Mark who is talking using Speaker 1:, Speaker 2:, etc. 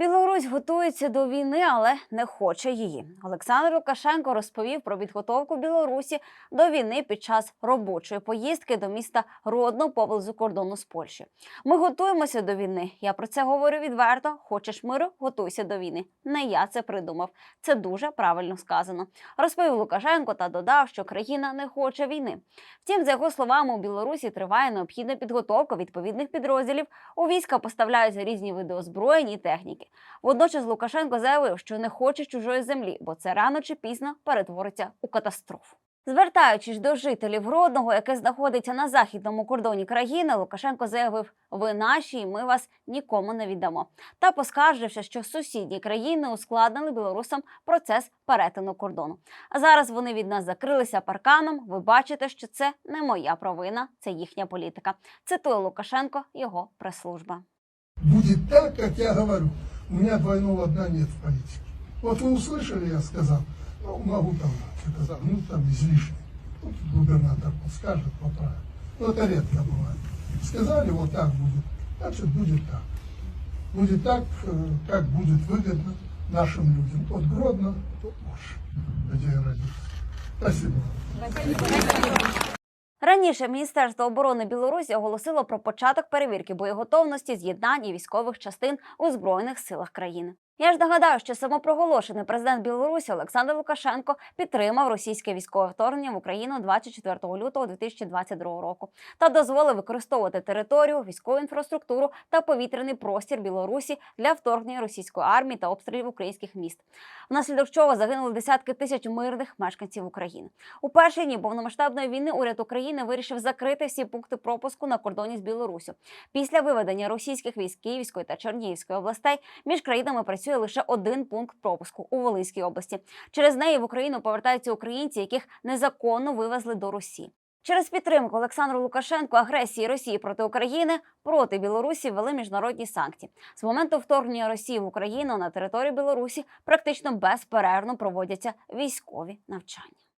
Speaker 1: Білорусь готується до війни, але не хоче її. Олександр Лукашенко розповів про підготовку Білорусі до війни під час робочої поїздки до міста Родно поблизу кордону з Польщі. Ми готуємося до війни. Я про це говорю відверто. Хочеш миру? Готуйся до війни. Не я це придумав. Це дуже правильно сказано. Розповів Лукашенко та додав, що країна не хоче війни. Втім, за його словами, у Білорусі триває необхідна підготовка відповідних підрозділів. У війська поставляються різні види озброєнь і техніки. Водночас Лукашенко заявив, що не хоче чужої землі, бо це рано чи пізно перетвориться у катастрофу. Звертаючись до жителів Гродного, яке знаходиться на західному кордоні країни, Лукашенко заявив: ви наші, і ми вас нікому не віддамо. Та поскаржився, що сусідні країни ускладнили білорусам процес перетину кордону. А зараз вони від нас закрилися парканом. Ви бачите, що це не моя провина, це їхня політика. Цитує Лукашенко, його прес-служба.
Speaker 2: будет так, как я говорю. У меня двойного дна нет в политике. Вот вы услышали, я сказал, ну, могу там что-то, ну, там излишне. Вот губернатор скажет поправит. Но это редко бывает. Сказали, вот так будет. Значит, будет так. Будет так, э, как будет выгодно нашим людям. От Гродно, то Ош, где я родился. Спасибо.
Speaker 1: Раніше Міністерство оборони Білорусі оголосило про початок перевірки боєготовності з'єднань і військових частин у збройних силах країни. Я ж нагадаю, що самопроголошений президент Білорусі Олександр Лукашенко підтримав російське військове вторгнення в Україну 24 лютого 2022 року та дозволив використовувати територію, військову інфраструктуру та повітряний простір Білорусі для вторгнення російської армії та обстрілів українських міст, внаслідок чого загинули десятки тисяч мирних мешканців України. У перші дні повномасштабної війни уряд України вирішив закрити всі пункти пропуску на кордоні з Білоруссю. Після виведення російських військ Київської та Чернігівської областей між країнами працює лише один пункт пропуску у Волинській області. Через неї в Україну повертаються українці, яких незаконно вивезли до Русі. Через підтримку Олександру Лукашенку агресії Росії проти України проти Білорусі ввели міжнародні санкції. З моменту вторгнення Росії в Україну на території Білорусі практично безперервно проводяться військові навчання.